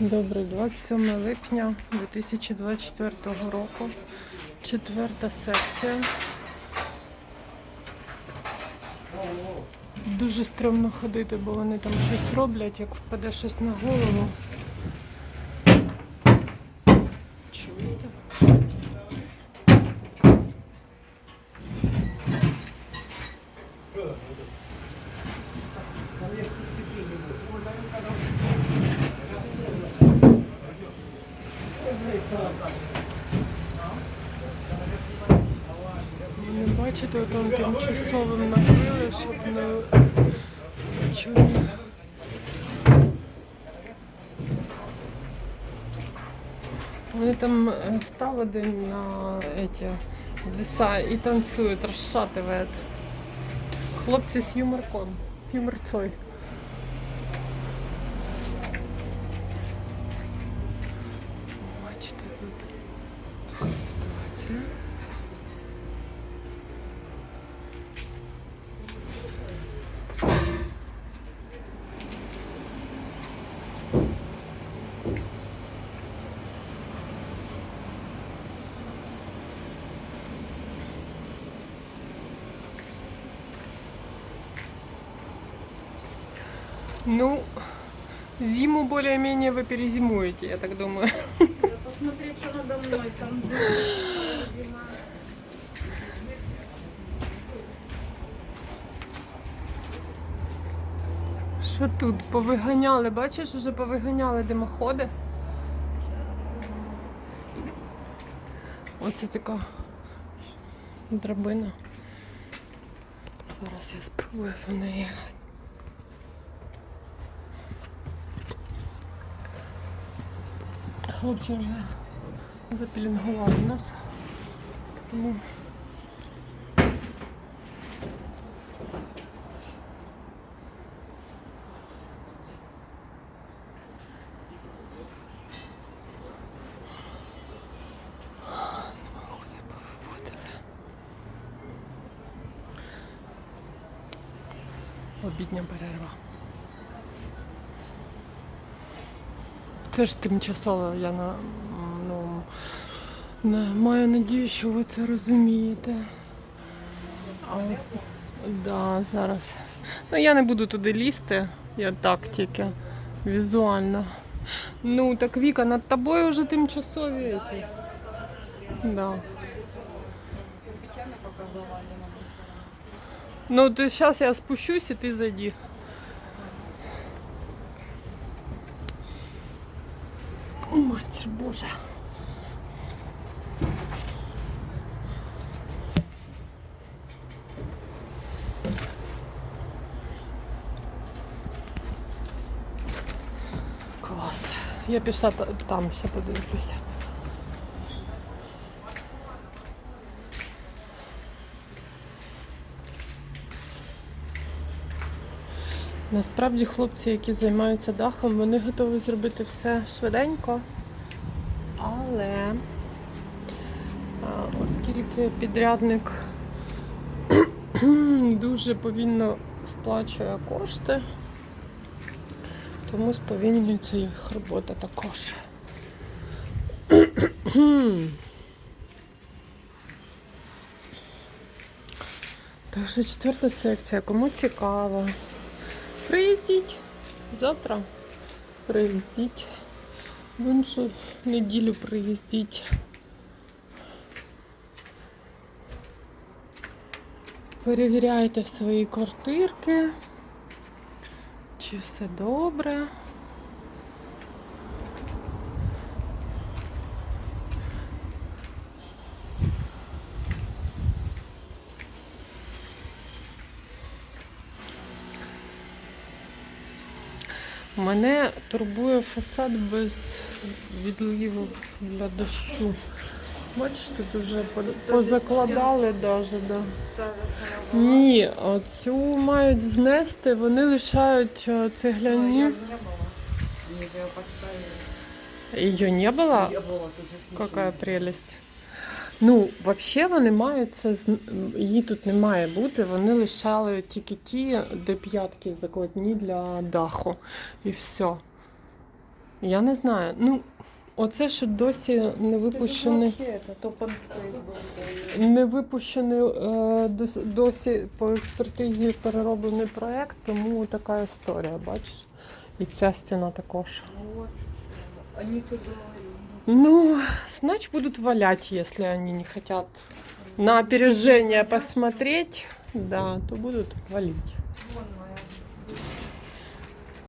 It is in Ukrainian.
Добре, 27 липня 2024 року. Четверта секція. Дуже стрьомно ходити, бо вони там щось роблять, як впаде щось на голову. Чуєте? Ви не бачите, там тимчасовим накрили, щоб не чули. Вони там е, став один на эти веса і танцюють, розшатують. Хлопці з юморком, з юморцой. Бачите, тут така ситуація. Ну, зиму более-менее вы перезимуете, я так думаю. Посмотреть, что надо мной там. Що тут? Повиганяли, бачиш, вже повиганяли димоходи. Оце така драбина. Зараз я спробую по неї. Хлопці вже запілінгували нас. Тому Обідня перерва. Це ж тимчасово, я на, ну, не, маю надію, що ви це розумієте. А, да, зараз. Ну, я не буду туди лізти, я так тільки візуально. Ну, так Віка, над тобою вже тимчасові. Да. Не Ну, ты сейчас я спущусь, и ты зайди. Матерь Божа. Клас. Я пішла там, ще подивлюся. Насправді хлопці, які займаються дахом, вони готові зробити все швиденько. Але оскільки підрядник дуже повільно сплачує кошти, тому сповільнюється їх робота також. Так що четверта секція, кому цікаво. Приїздіть завтра. Приїздіть. В іншу неділю приїздіть. Перевіряйте свої квартирки. Чи все добре. Мене турбує фасад без відливу для дощу. Бачите, тут вже позакладали навіть. Да. Ні, цю мають знести, вони лишають е, цегляні. не. Її не було? Не же ж ничего Какая прелесть. Ну, взагалі вони мають це її тут не має бути. Вони лишали тільки ті, де п'ятки закладні для даху. І все. Я не знаю. Ну, оце що досі не випущений. Не випущений е, досі по експертизі перероблений проект, тому така історія, бачиш? І ця стіна також. Ну, значит, будут валять, если они не хотят на опережение посмотреть, да, то будут валить.